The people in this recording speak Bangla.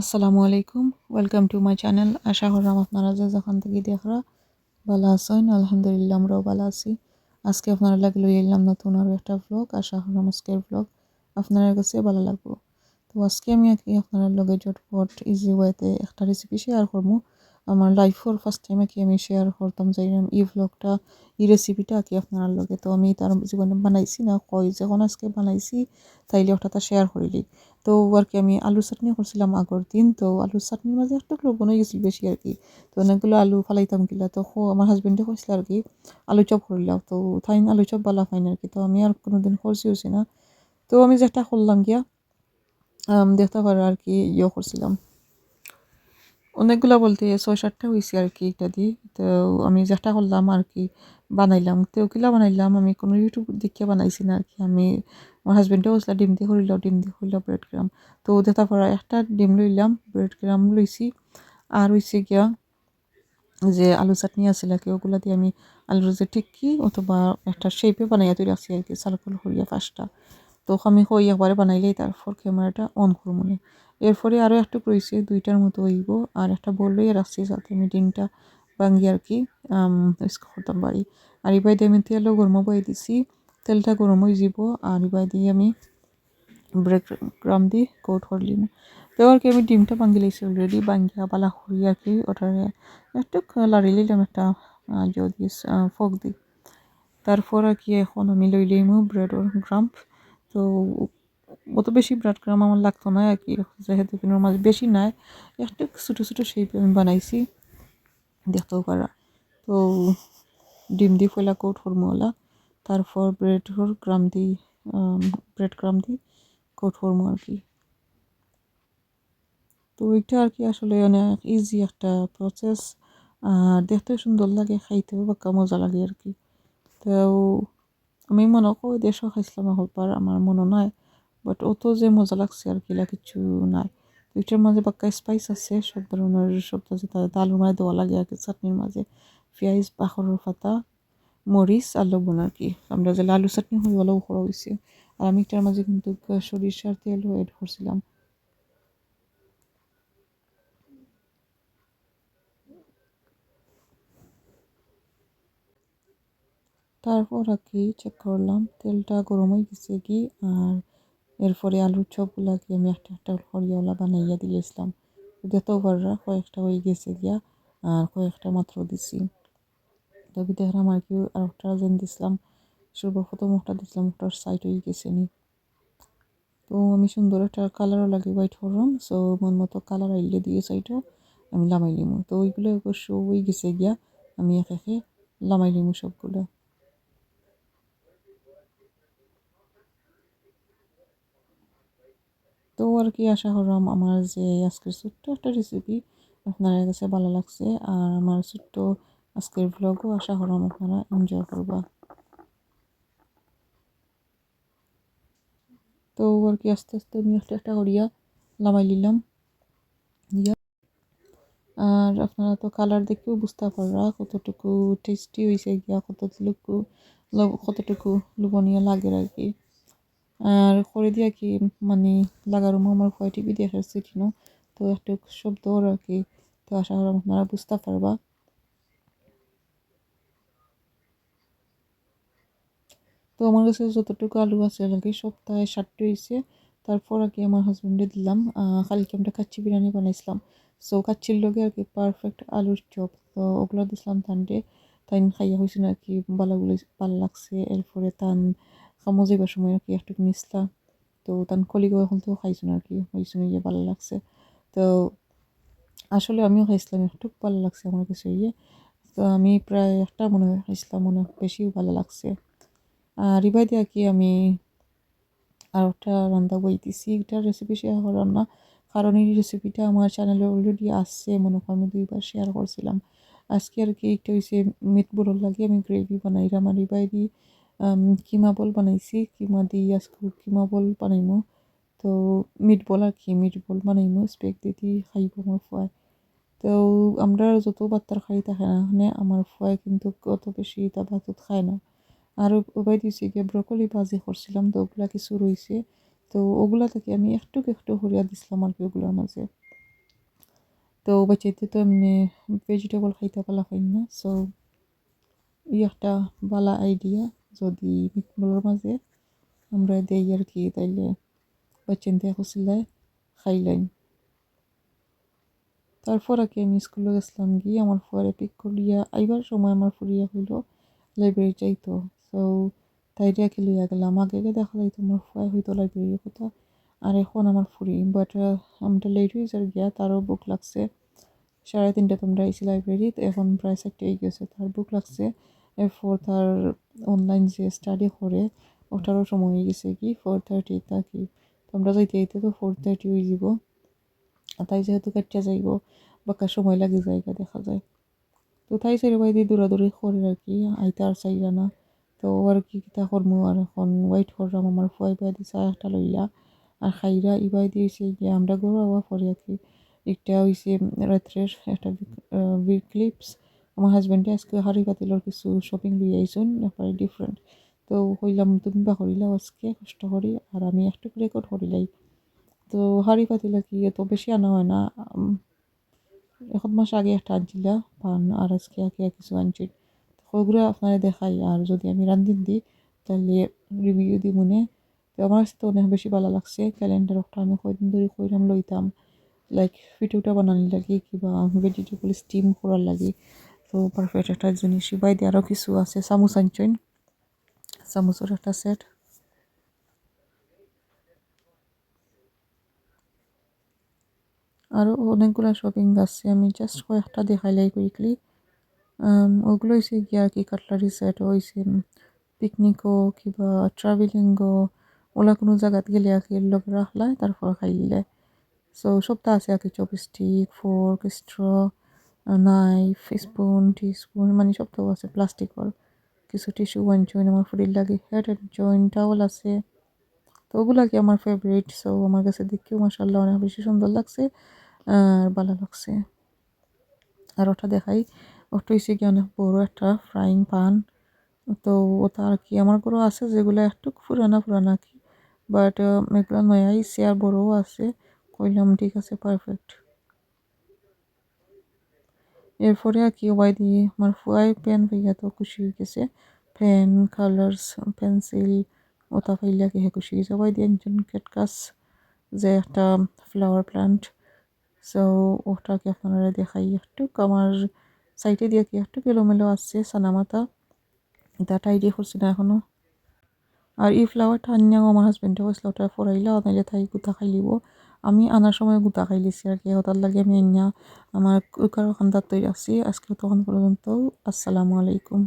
আসসালামু আলাইকুম। ওয়েলকাম টু মাই চ্যানেল আশা করলাম আপনারা যে যখন থেকে দেখরা ভালো আছেন, আলহামদুলিল্লাহ আমরাও ভালো আছি। আজকে আপনারা লাগল এলাম নতুন আরও একটা ব্লগ আশা করলাম আজকের ব্লগ আপনার কাছে ভালো লাগবো। তো আজকে আমি আর কি আপনার লগে ঝটপট ইজি ওয়েতে একটা রেসিপি শেয়ার করব। আমার লাইফর ফার্স্ট টাইম কি আমি শেয়ার করতাম যে এই ব্লগটা এই রেসিপিটা কি আপনার লগে। তো আমি তার জীবনে বানাইছি না, কই যখন আজকে বানাইছি তাইলে ওটা তা শেয়ার করিলি। তো আর কি আমি আলু চাটনি করছিলাম আগের দিন, তো আলু চাটনির মাঝে একটু লবণ হয়ে গেছিল বেশি আর কি। তো অনেকগুলো আলু ফালাইতাম কিলা তো আমার হাজবেন্ডে কইছিল আর কি, আলু চপ করলাম তো থাইন আলু চপ বালা ফাইন আর কি, তো আমি আর কোনোদিন করছি হয়েছি না। তো আমি যেটা করলাম গিয়া দেখতে পারো আর কি ইয়ে করছিলাম। অনেকগুলো বলতে ছয় সাতটা হয়েছে আর কি এটা দিয়ে। তো আমি যেটা করলাম আর কি বানাইলাম। তো বানাইলাম, আমি কোনো ইউটিউব দেখে বানাইছি না আর কি আমি আমার হাজবেন্ডেও বলছিল ডিম দিয়ে করিল, ডিম দিয়ে করিল ব্রেড গ্রাম তো দেখা পর একটা ডিম লইলাম ব্রেড গ্রাম লইছি। আর হয়েছে গিয়া যে আলু চাটনি আছিল কি ওগুলা দিয়ে আমি আলুর যে টিক্কি অথবা একটা শেপে বানাইয়া তৈরি আসছি আর কি সার্কল করিয়া ফার্স্টটা তো আমি হই একবারে বানাইলেই তারপর ক্যামেরাটা অন করব মনে এরপরে আরও একটু রয়েছে দুইটার মতো হইব। আর একটা বললেই রাখছি আমি ডিমটা ভাঙ্গি আর কি করতাম পারি আর এবার দিয়ে আমি তেলও গরম বয়ে দিছি, তেলটা গরম হয়ে যাব। আর এবার দিয়ে আমি ব্রেক গ্রাম দিয়ে কোট করলিম তো আর কি আমি ডিমটা ভাঙ্গি লাইছি অলরেডি ভাঙ্গিয়া বালা করি আর কি, ওটারে একটু লাড়ি লিলাম একটা যদি ফক দিই তারপর আর কি এখন আমি লই লইমু ব্রেডর গ্রাম্প তো অত বেশি ব্রেড গ্রাম আমার লাগতো না আর কি যেহেতু মাঝে বেশি নাই। একটু ছোটো ছোটো শেপ আমি বানাইছি দেখতেও পারা। তো ডিম দিয়ে ফেলা কোট হরমোলা তারপর ব্রেড হর গ্রাম দি ব্রেড গ্রাম দি কোট হরমো আর কি। তো ওইটা আর কি আসলে অনেক ইজি একটা প্রসেস আর দেখতে সুন্দর লাগে, খাইতেও বাক্কা মজা লাগে আর কি। তো আমি মনে করি দেশও খাইছিলাম হবার আমার মনে নাই। বাট অত যে মজা লাগছে আর কি কিছু নাই। ওইটার মাঝে বাক্কা স্পাইস আছে, সব ধরনের সব আলুর মাঝে দেওয়া লাগে আর কি, চাটনির মাঝে। পেঁয়াজ পাখরের পাতা, মরিচ আর লবণ আর কি। আমরা যে আলু চাটনি হয়ে গেলেও করা হয়েছে আর আমি এটার মাঝে কিন্তু সরিষার তেলও এড করছিলাম। তারপর আর কি চেক করলাম, তেলটা গরম হয়ে গেছে কি, আর এরপরে আলুর চপগুলাকে আমি একটা একটা হরিয়ালা বানাইয়া দিয়েছিলাম। পাররা কয়েকটা হয়ে গেছে গিয়া, আর কয়েকটা মাত্র দিছি। তবে দেখলাম আর কি আর একটা যেন দিছিলাম, সর্বপ্রথম একটা দিছিলাম, ওটার সাইড হয়ে গেছে নি। তো আমি সুন্দর একটা কালারও লাগে হোয়াইট করলাম সো মন মতো কালার আইলে দিয়ে সাইডও আমি লামাই লিমু। তো ওইগুলো অবশ্য হয়ে গেছে গিয়া, আমি একে একে লামাই লিমু সবগুলো। তো আর কি আশা করলাম আমার যে আজকের ছোট্ট একটা রেসিপি আপনাদের কাছে ভালো লাগছে। আর আমার ছোট্ট আজকের ব্লগও আশা করলাম আপনারা এনজয় করবা। তো আর কি আস্তে আস্তে আমি একটা একটা করিয়া লামাই নিলাম। আর আপনারা তো কালার দেখেও বুঝতে পাররা কতটুকু টেস্টি হয়েছে গিয়া, কতটুকু কতটুকু লুবনীয় লাগে আর কি। আর করে দিয়ে কি মানে লাগার আমার ফয় টিভি দেখার সিটিনো তো একটু শব্দ আর কি, তো আশা করি আপনারা বুঝতে পারবা। তো আমার কাছে যতটুকু আলু আছে, আর কি সপ্তাহে ষাটটি হয়েছে তারপর আর কি আমার হাজব্যান্ডে দিলাম। কালকে আমরা কাচ্চি বিরিয়ানি বানাইছিলাম। সো কাচ্চির লগে আর কি পারফেক্ট আলুর চপ। তো ওগুলো দিছিলাম তানডে তাই খাইয়া হয়েছিল আর কি ভালোগুলো ভালো লাগছে এরপরে তান খামো যাইবার সময় আর কি একটু নিসলা তো তান কলিগো তো খাইছো আর কি হয়েছিল ইয়ে ভালো লাগছে। তো আসলে আমিও খাইছিলাম একটু ভালো লাগছে আমার কাছে ইয়ে তো আমি প্রায় একটা মনে হয় খাইছিলাম, মনে বেশিও ভালো লাগছে। আর ইবাই দিয়ে কি আমি আর একটা রান্না বই দিছি এটা রেসিপি শেয়ার করলাম না, কারণ এই রেসিপিটা আমার চ্যানেলে অলরেডি আসছে মনে হয় আমি দুইবার শেয়ার করছিলাম। আজকে আর কি একটা হয়েছে মিট বোলর লাগে আমি গ্রেভি বানাইলাম, আর ইবাই দিয়ে কিমা বল বানাইছি? কিমা দিয়ে আজকে কিমা বল বানাইমো? তো মিট বল আর কি, মিট বল বানাইমো স্পেক দিয়ে খাইব আমার ফুয়ায় তো আমরা যত বাত্তার খাই থাকে না মানে আমার ফুয়ায় কিন্তু অত বেশি তা ভাতত খায় না। আর ওবাই দিয়েছি গিয়ে ব্রকলি ভাজি করছিলাম তো ওগুলা কিছু রয়েছে তো ওগুলা থেকে আমি একটু একটু হরিয়া দিছিলাম আর কি ওগুলোর মাঝে তো বাচ্চাতে তো এমনি ভেজিটেবল খাইতে পালা হয় না। সো ই একটা বালা আইডিয়া যদি মিটবলের মাঝে আমরা দেই আর কি, তাইলে বাচ্চাতে খুশিলায় খাইলাইন। তারপর আর কি আমি স্কুলে গেছিলাম গিয়ে আমার ফুয়ারে পিক করিয়া, আইবার সময় আমার ফুরিয়া হইল লাইব্রেরি যাইতো। সো তাইরে কি লইয়া গেলাম। আগে আগে দেখা যাইতো আমার ফুয়া হইতো লাইব্রেরির কথা, আর এখন আমার ফুরি। বাট আমরা লেট হয়েছে আর গিয়া তারও বুক লাগছে। সাড়ে তিনটে তোমরা আইসি লাইব্রেরিত এখন প্রায় চারটেই গেছে, তার বুক লাগছে। এরপর তার অনলাইন যে স্টাডি করে, ওটারও সময় হয়ে গেছে কি ফোর থার্টি থাকি তোমরা যাইতে যাইতে তো ফোর থার্টি হয়ে যাব তাই যেহেতু কাটিয়া যাইব, বাকা সময় লাগে জায়গা দেখা যায়। তো তাই সেরে বাইদি দৌড়াদৌড়ি করে আর কি, আইতে আর চাইরা না। তো আর কি কিতা করমু আর এখন ওয়েট করলাম, আমার ফুয়াই বাই চা একটা লইয়া আর খাইরা ইবাই দিয়েছে গিয়ে আমরা গরু আওয়া পরে আর কি। একটা হইছে রাত্রের একটা ক্লিপস হাজব্যান্ডে আজকে হাড়ি পাতিলর কিছু শপিং লই আইসুন একবারে ডিফারেন্ট তো হইলাম, তুমি বা করিলাও আজকে কষ্ট করি, আর আমি একটু রেকর্ড করিলাই তো হাড়ি পাতিলা কি এত বেশি আনা হয় না? এখন মাস আগে একটা আনছিলা, পান, আর আজকে আগে কিছু আনছি। ওগুলো আপনারা দেখাই, আর যদি আমি রান্ধিন দিই তাহলে রিভিউ দিই মনে তো আমার কাছে তো অনেক বেশি ভালো লাগছে ক্যালেন্ডার একটা আমি কয়দিন ধরে কইরাম লইতাম। লাইক ফিটুটা বানানি লাগে, কিবা ভেজিটেবল স্টিম করার লাগে। তো পারফেক্ট একটা জিনিস। বাইরে আরও কিছু আছে। চামচ আনছেন চামচের একটা সেট আরও অনেকগুলো শপিং আছে। আমি জাস্ট কয়েকটা দেখাইলাই কুইকলি ওগুলো হয়েছে গিয়ে কি কাটলারি সেট হয়েছে পিকনিকও কিবা ট্রাভেলিংও ওলা কোনো জায়গাত গেলে আর কি লগে রাখলাই তারপর খাইলে। সো সবটা আছে আর কি chopstick fork straw knife spoon tea spoon মানে তো আছে প্লাস্টিকর কিছু টিস্যু ওয়ান জয়েন আমার ফুরির লাগে হেড অ্যান্ড জয়েন টাওয়াল আছে। তো ওগুলো কি আমার ফেভারিট সো আমার কাছে দেখেও মাসাল্লাহ অনেক বেশি সুন্দর লাগছে, আর ভালো লাগছে। আর ওটা দেখাই, ওটা হয়েছে কি অনেক বড় একটা ফ্রাইং পান তো ওটা আর কি আমার ঘরেও আছে, যেগুলো একটু পুরানা পুরানা কি। বাট এগুলো নয় আইসে আর বড়ও আছে, কইলাম ঠিক আছে পারফেক্ট এরপরে কি ওয়াই দিয়ে আমার ফুয়াই পেন পাইয়া তো খুশি হয়ে গেছে পেন কালার্স পেন্সিল ওটা পাইলে কি খুশি হয়েছে ওয়াই দিয়ে একজন ক্যাটকাস যে একটা ফ্লাওয়ার প্লান্ট সো ওটাকে আপনারা দেখাই একটু আমার সাইডে দিয়ে কি একটু এলোমেলো আসছে সানামাতা এটা টাইডি করছি না এখনও আর এই ফ্লাওয়ারটা আনিয়াও আমার হাজব্যান্ডে হয়েছিল ওটা ফরাইলা নাইলে তাই গুতা খাইলিব আমি আনার সময় গুতা খাইলিছি আর কি হতার লাগে আমি অন্য আমার কারও খান্দার তৈরি আছি আজকে তখন পর্যন্ত আসসালামু আলাইকুম।